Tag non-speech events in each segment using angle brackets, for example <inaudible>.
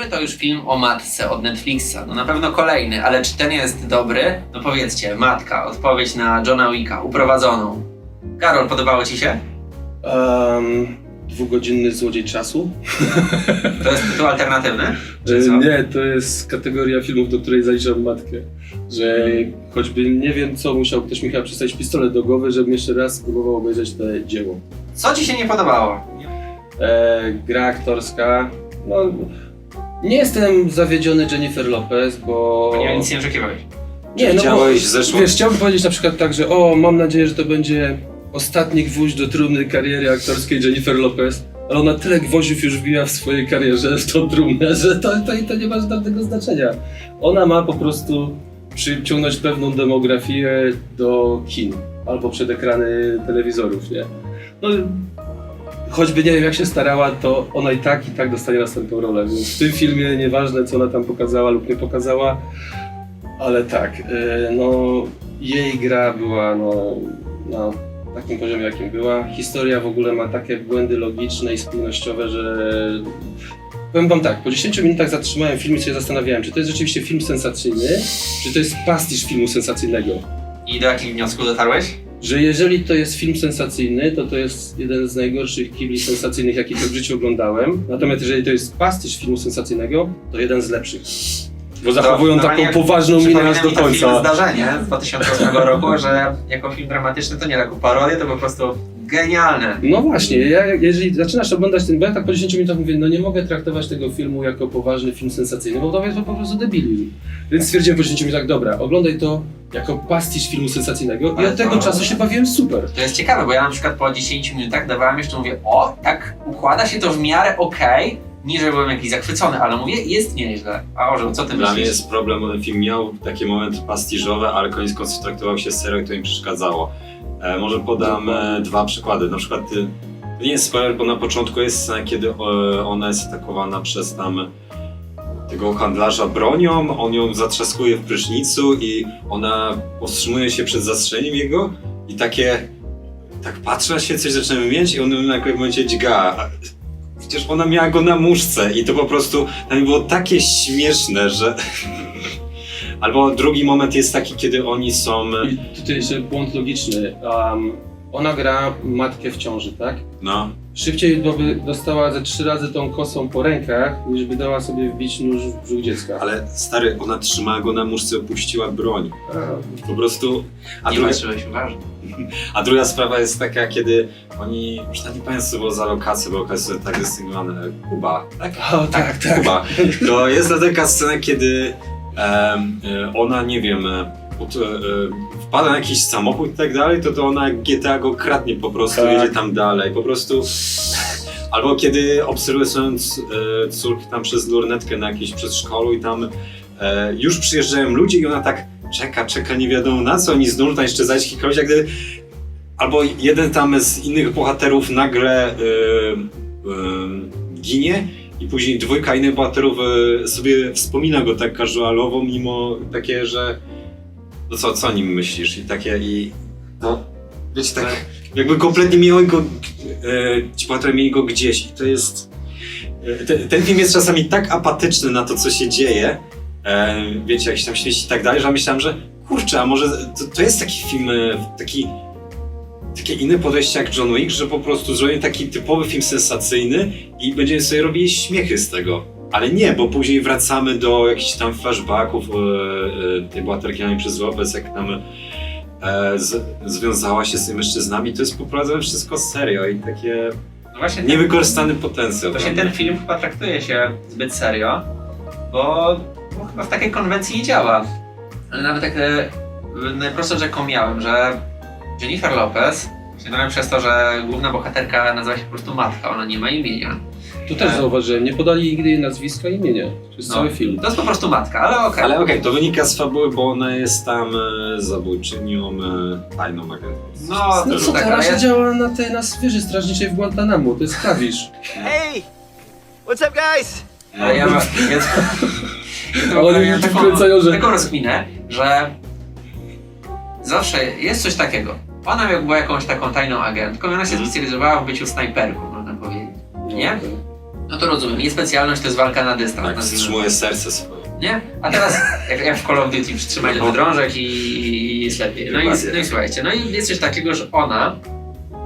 Który to już film o matce od Netflixa? No na pewno kolejny, ale czy ten jest dobry? No powiedzcie, matka, odpowiedź na Johna Wicka, uprowadzoną. Karol, podobało ci się? Um, dwugodzinny złodziej czasu? To jest tytuł alternatywny? <laughs> Czy co? Nie, to jest kategoria filmów, do której zaliczam matkę. Że choćby nie wiem co, musiał ktoś mi chyba przystawić pistolet do głowy, żebym jeszcze raz spróbował obejrzeć to dzieło. Co ci się nie podobało? E, gra aktorska, no... Nie jestem zawiedziony Jennifer Lopez, bo... Nie, nic nie oczekiwałeś. Nie, no bo, Widziałeś zeszłą- wiesz, chciałbym powiedzieć na przykład tak, że o, mam nadzieję, że to będzie ostatni gwóźdź do trumny kariery aktorskiej Jennifer Lopez, ale ona tyle gwoździów już wbija w swojej karierze w tą trumnę, <laughs> że to, to, to nie ma żadnego znaczenia. Ona ma po prostu przyciągnąć pewną demografię do kin albo przed ekrany telewizorów, nie? No, choćby nie wiem jak się starała, to ona i tak i tak dostanie następną rolę. Więc w tym filmie nieważne co ona tam pokazała lub nie pokazała, ale tak, y, no jej gra była no, na takim poziomie jakim była. Historia w ogóle ma takie błędy logiczne i spójnościowe, że powiem wam tak, po 10 minutach zatrzymałem film i się zastanawiałem, czy to jest rzeczywiście film sensacyjny, czy to jest pastisz filmu sensacyjnego. I do jakich wniosków dotarłeś? Że jeżeli to jest film sensacyjny, to to jest jeden z najgorszych kibli sensacyjnych, jakich w życiu oglądałem. Natomiast jeżeli to jest pastisz filmu sensacyjnego, to jeden z lepszych. Bo zachowują To taką poważną minę aż do mi to końca. Zdarzenie z 2008 roku, że jako film dramatyczny to nie jako parodię, to po prostu genialne. No właśnie, ja, jeżeli zaczynasz oglądać ten, bo ja tak po 10 minutach mówię, no nie mogę traktować tego filmu jako poważny film sensacyjny, bo to jest po prostu debilizm. Więc stwierdziłem po 10 minutach, dobra, oglądaj to jako pastisz filmu sensacyjnego i od tego to- czasu się bawiłem super. To jest ciekawe, bo ja na przykład po 10 minutach dawałem jeszcze, mówię, o, tak układa się to w miarę okej, nie że byłem jakiś zachwycony, ale mówię, jest nieźle. A Orzeł, co ty Dla mnie myślisz? jest problem, bo ten film miał takie momenty pastiżowe, ale koniec końców traktował się serio i to im przeszkadzało. E, może podam e, dwa przykłady. Na przykład, y, to nie jest spoiler, bo na początku jest scena, kiedy e, ona jest atakowana przez tam tego handlarza bronią, on ją zatrzaskuje w prysznicu i ona powstrzymuje się przed zastrzeleniem jego i takie tak patrzy na się, coś zaczyna mieć i on na jakimś momencie dźga. Przecież ona miała go na muszce i to po prostu dla mnie było takie śmieszne, że... <laughs> Albo drugi moment jest taki, kiedy oni są... I tutaj jeszcze błąd logiczny. Um, ona gra matkę w ciąży, tak? No, Szybciej by dostała ze trzy razy tą kosą po rękach, niż by dała sobie wbić nóż w brzuch dziecka. ale stary, ona trzymała go na muszce, opuściła broń. A, Po prostu... A nie druga, patrzyłeś uważnie. <laughs> a druga sprawa jest taka, kiedy oni... Już nie pamiętam co było za lokację, bo lokacje są tak dystyngowane. Kuba, tak? o, tak, tak. Kuba. To jest ta taka scena, kiedy e, ona, nie wiem, e, pod, e, e, wpada na jakiś samochód i tak dalej, to to ona GTA go kradnie po prostu, Tak. jedzie tam dalej, po prostu... Albo kiedy obserwuje swoją e, córkę tam przez lornetkę na jakimś przedszkolu i tam e, już przyjeżdżają ludzie i ona tak czeka, czeka, nie wiadomo na co, oni zdążą tam jeszcze zajść kogoś, jak gdyby... Albo jeden tam z innych bohaterów nagle e, e, ginie i później dwójka innych bohaterów e, sobie wspomina go tak casualowo, mimo takie, że no co, co o nim myślisz? I takie i no, wiecie, tak jakby kompletnie mieli go, e, ci bohaterowie mieli go gdzieś. I to jest e, te, ten film jest czasami tak apatyczny na to, co się dzieje, e, wiecie, jak się tam świeci i tak dalej, że ja myślałem, że kurczę, a może to, to jest taki film, e, taki takie inne podejście jak John Wick, że po prostu zrobimy taki typowy film sensacyjny i będziemy sobie robili śmiechy z tego. Ale nie, bo później wracamy do jakichś tam flashbacków e, e, tej bohaterki Anny przez Lopez, jak tam e, z, związała się z tymi mężczyznami. To jest poprowadzone wszystko serio i takie No właśnie ten, niewykorzystany potencjał. właśnie ten film chyba traktuje się zbyt serio, bo, bo chyba w takiej konwencji nie działa. Ale nawet tak e, najprostszą rzeką miałem, że Jennifer Lopez, nawet przez to, że główna bohaterka nazywa się po prostu Matka, ona nie ma imienia. Tu też E. zauważyłem, nie podali nigdy jej nazwiska i imienia przez No. cały film. To jest po prostu Matka, ale okej. Ale okej, to wynika z fabuły, bo ona jest tam e, zabójczynią, e, tajną agentką. No, No to co, tak, teraz ale- siedziała na tej na wieży strażniczej w Guantanamo, to jest klawisz. Hey! What's up, guys? Ale ja, ja, <laughs> ja, A oni ja mi taką, wkręcają, że- taką rozkminę, że zawsze jest coś takiego. Ona była jakąś taką tajną agentką i ona się Mhm. specjalizowała w byciu snajperką, można powiedzieć. Nie? No to rozumiem. Jej specjalność to jest walka na dystans. Tak, nazwijmy. wstrzymuje serce swoje. Nie? A teraz jak, jak w Call of Duty przytrzymać No. wydrążek i, i jest lepiej. No i, no i słuchajcie, no i jest coś takiego, że ona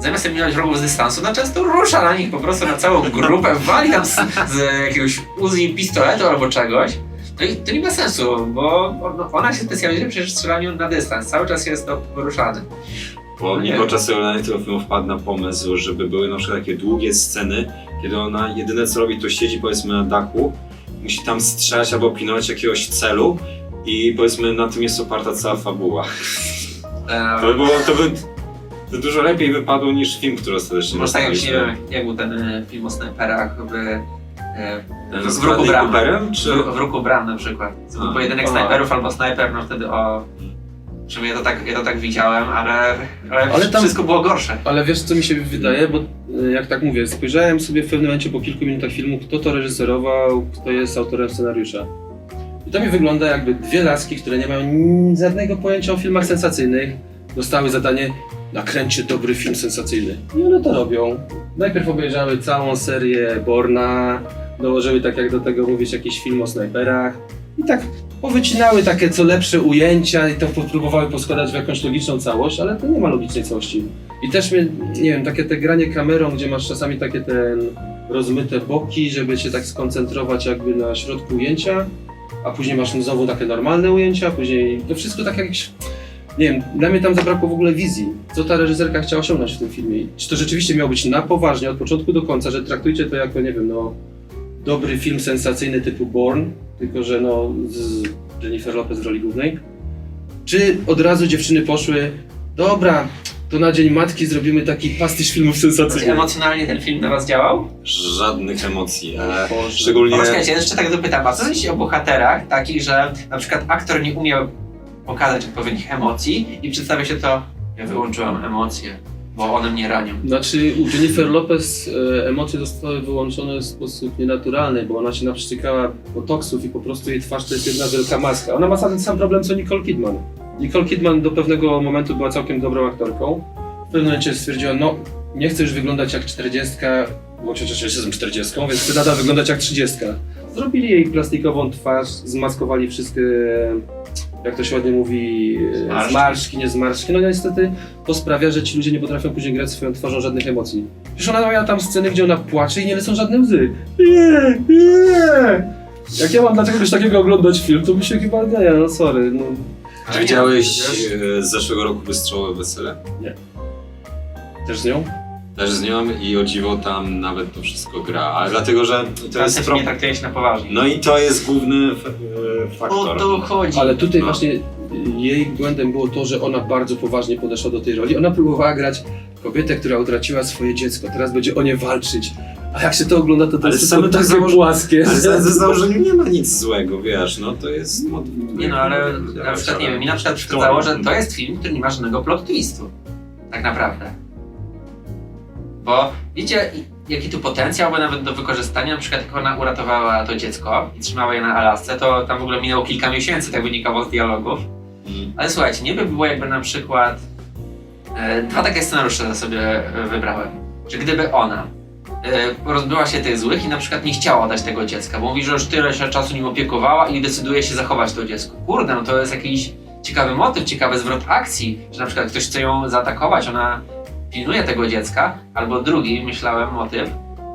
zamiast eliminować wrogów z dystansu, no często rusza na nich po prostu na całą grupę, wali tam z, z jakiegoś Uzi pistoletu albo czegoś. No i to nie ma sensu, bo no, ona się specjalizuje przecież w strzelaniu na dystans. Cały czas jest to poruszany. Bo nie. oglądania tego filmu wpadł na pomysł, żeby były na przykład takie długie sceny, kiedy ona jedyne co robi to siedzi powiedzmy na dachu, musi tam strzelać albo pilnować jakiegoś celu i powiedzmy na tym jest oparta cała fabuła. E, To by było, to by to dużo lepiej wypadło niż film, który ostatecznie Może tak jak, wiem, jak był ten e, film o snajperach, by, e, Ten z Bradley Bram. Cooperem, czy... w, w Ruchu Bram na przykład. To był pojedynek snajperów albo snajper, no wtedy o... Przynajmniej ja to tak, ja to tak widziałem, ale, ale, Ale tam- wszystko było gorsze. Ale wiesz co mi się wydaje, bo y, jak tak mówię, spojrzałem sobie w pewnym momencie po kilku minutach filmu, kto to reżyserował, kto jest autorem scenariusza. I to mi wygląda jakby dwie laski, które nie mają ni- żadnego pojęcia o filmach sensacyjnych, dostały zadanie nakręćcie dobry film sensacyjny. I one to robią. Najpierw obejrzały całą serię Borna, dołożyły tak jak do tego mówisz jakiś film o snajperach i tak powycinały takie co lepsze ujęcia i to próbowały poskładać w jakąś logiczną całość, ale to nie ma logicznej całości. I też mnie, nie wiem, takie te granie kamerą, gdzie masz czasami takie ten rozmyte boki, żeby się tak skoncentrować jakby na środku ujęcia, a później masz znowu takie normalne ujęcia, później to wszystko tak jakś, nie wiem, dla mnie tam zabrakło w ogóle wizji. Co ta reżyserka chciała osiągnąć w tym filmie? Czy to rzeczywiście miało być na poważnie od początku do końca, że traktujcie to jako, nie wiem, no dobry film sensacyjny typu Born, tylko że no z Jennifer Lopez w roli głównej? Czy od razu dziewczyny poszły, dobra, to na Dzień Matki zrobimy taki pastyż filmów Czy sensacyjnych? emocjonalnie ten film na was działał? Żadnych emocji. E, Boże. szczególnie... No poczekajcie, ja jeszcze tak dopytam, a co sądzicie o bohaterach takich, że na przykład aktor nie umiał pokazać odpowiednich emocji i przedstawia się to, ja wyłączyłam emocje, bo one mnie ranią. Znaczy u Jennifer Lopez e, emocje zostały wyłączone w sposób nienaturalny, bo ona się naprztykała botoksów i po prostu jej twarz to jest jedna wielka maska. Ona ma ten sam problem co Nicole Kidman. Nicole Kidman do pewnego momentu była całkiem dobrą aktorką. W pewnym momencie stwierdziła, no nie chcę już wyglądać jak 40, bo przecież jestem 40, więc chcę nadal wyglądać jak 30. Zrobili jej plastikową twarz, zmaskowali wszystkie, jak to się ładnie mówi, e, Zmarszczki. zmarszczki, nie zmarszczki. No niestety to sprawia, że ci ludzie nie potrafią później grać swoją twarzą żadnych emocji. Przecież ona miała tam sceny, gdzie ona płacze i nie lecą żadne łzy. Nie, nie. Jak ja mam dlaczego coś takiego oglądać film, to mi się chyba nie, no sorry. No. Czy widziałeś e, z zeszłego roku Wystrzałowe Wesele? Też z nią? Też z nią i o dziwo tam nawet to wszystko gra, ale dlatego, że to Tam jest pro... nie traktuje się na poważnie. No i to jest główny f- e, o faktor. to chodzi. Ale tutaj No. właśnie jej błędem było to, że ona bardzo poważnie podeszła do tej roli. Ona próbowała grać kobietę, która utraciła swoje dziecko, teraz będzie o nie walczyć. A jak się to ogląda, to to Ale jest same tylko to takie płaskie. Ale że- za, za założeniu nie ma nic złego, wiesz, no to jest... No, Nie no, ale na przykład, nie wiem, mi na przykład przeszkadzało, że to jest film, który nie ma żadnego plot twistu. Tak naprawdę. Bo wiecie, jaki tu potencjał był nawet do wykorzystania, na przykład jak ona uratowała to dziecko i trzymała je na Alasce, to tam w ogóle minęło kilka miesięcy, tak wynikało z dialogów. Mm. Ale słuchajcie, nie by było jakby na przykład e, dwa takie scenariusze sobie e, wybrałem. Że gdyby ona e, rozbyła się tych złych i na przykład nie chciała oddać tego dziecka, bo mówi, że już tyle się czasu nim opiekowała i decyduje się zachować to dziecko. Kurde, no to jest jakiś ciekawy motyw, ciekawy zwrot akcji, że na przykład ktoś chce ją zaatakować, ona pilnuje tego dziecka, albo drugi, myślałem motyw,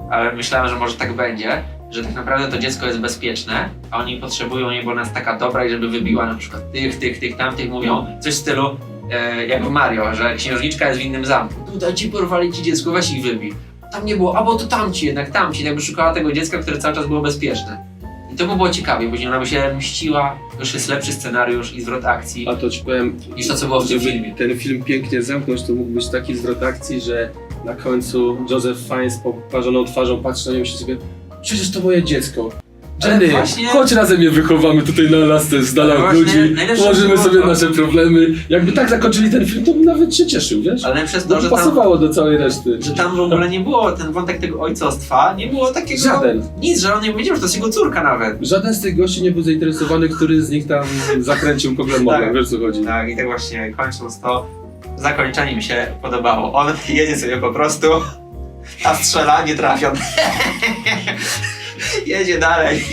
ale myślałem, że może tak będzie, że tak naprawdę to dziecko jest bezpieczne, a oni potrzebują jej, bo jest taka dobra i żeby wybiła na przykład tych, tych, tych, tamtych, mówią coś w stylu e, jak w Mario, że księżniczka jest w innym zamku. Tutaj ci porwali ci dziecko, weź ich wybij. Tam nie było, albo to tamci jednak, tamci, jakby szukała tego dziecka, które cały czas było bezpieczne. To by było ciekawie, później ona by się mściła, to już jest lepszy scenariusz i zwrot akcji A to ci powiem, niż to, co było w tym filmie. ten film pięknie zamknąć, to mógł być taki zwrot akcji, że na końcu Joseph Fiennes z poparzoną twarzą patrzy na nią i się sobie Przecież to moje dziecko. Ale Jenny, właśnie- chodź razem je wychowamy tutaj na lasce, z dala od właśnie ludzi, najlepsze położymy było sobie to- nasze problemy. Jakby tak zakończyli ten film, to bym nawet się cieszył, wiesz? Ale przez to, że to tam, pasowało do całej reszty. że tam w ogóle nie było ten wątek tego ojcostwa, nie było takiego... Żaden. Nic, że on nie wiedział, że to jest jego córka nawet. Żaden z tych gości nie był zainteresowany, który z nich tam zakręcił koglem Tak. wiesz co chodzi. Tak, i tak właśnie kończąc to, zakończenie mi się podobało. On <laughs> jedzie sobie po prostu, a strzela, nie trafia. <laughs> Jedzie dalej.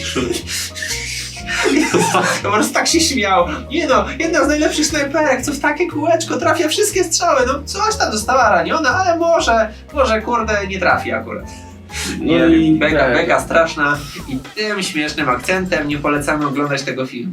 Po prostu tak się śmiał. Nie no, jedna z najlepszych snajperek, co w takie kółeczko trafia wszystkie strzały. No coś tam została raniona, ale może, może kurde nie trafi akurat. No Nie i wiem, beka, tak. beka straszna i tym śmiesznym akcentem nie polecamy oglądać tego filmu.